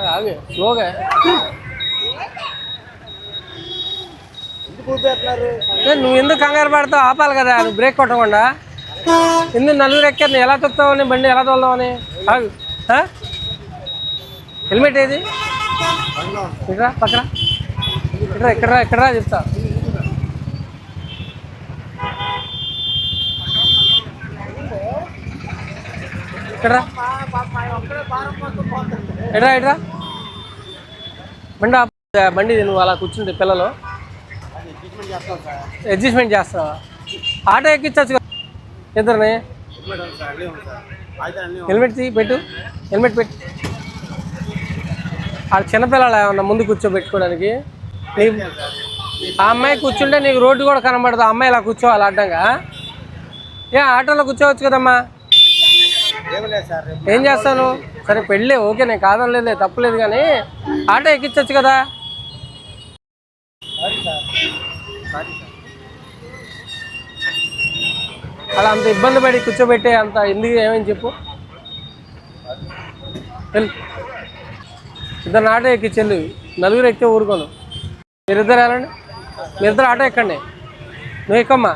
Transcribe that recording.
ఆగు, స్లోగా నువ్వు ఎందుకు కంగారు పడతావు? ఆపాలి కదా నువ్వు బ్రేక్ కొట్టకుండా. ఎందుకు నలుగురు ఎక్కారు? ఎలా తొక్కుతావని బండి ఎలా తోలుదామని ఆగు? హెల్మెట్ ఏది? ఇక్కడ పక్కన. ఇక్కడ ఇక్కడ ఇక్కడ చెప్తా. ఇక్కడ ఎట్రా ఎట్రా బండి బండి నువ్వు అలా కూర్చుంటే పిల్లలు. అడ్జస్ట్మెంట్ చేస్తావా? ఆటో ఎక్కించచ్చు కదా. ఇద్దరిని హెల్మెట్ తీ పెట్టు. హెల్మెట్ పెట్టు. ఆ చిన్నపిల్లలు ఏమన్నా ముందు కూర్చోబెట్టుకోవడానికి? నీకు ఆ అమ్మాయి కూర్చుంటే నీకు రోడ్డు కూడా కనబడదు. ఆ అమ్మాయి ఇలా కూర్చోవాలి అడ్డంగా. ఏ ఆటోలో కూర్చోవచ్చు కదమ్మా. ఏం లేదు చేస్తాను? సరే పెళ్ళి ఓకే నేను కాదనలేదు తప్పులేదు కానీ ఆటో ఎక్కించవచ్చు కదా? అలా అంత ఇబ్బంది పడి కూర్చోబెట్టే అంత ఎందుకు ఏమని చెప్పు. ఇద్దరు ఆటో ఎక్కించెళ్ళు నలుగురు ఎక్కితే ఊరుకోను. మీరిద్దరు వెళ్ళండి. మీరిద్దరు ఆటో ఎక్కండి. నువ్వు ఎక్కమ్మా?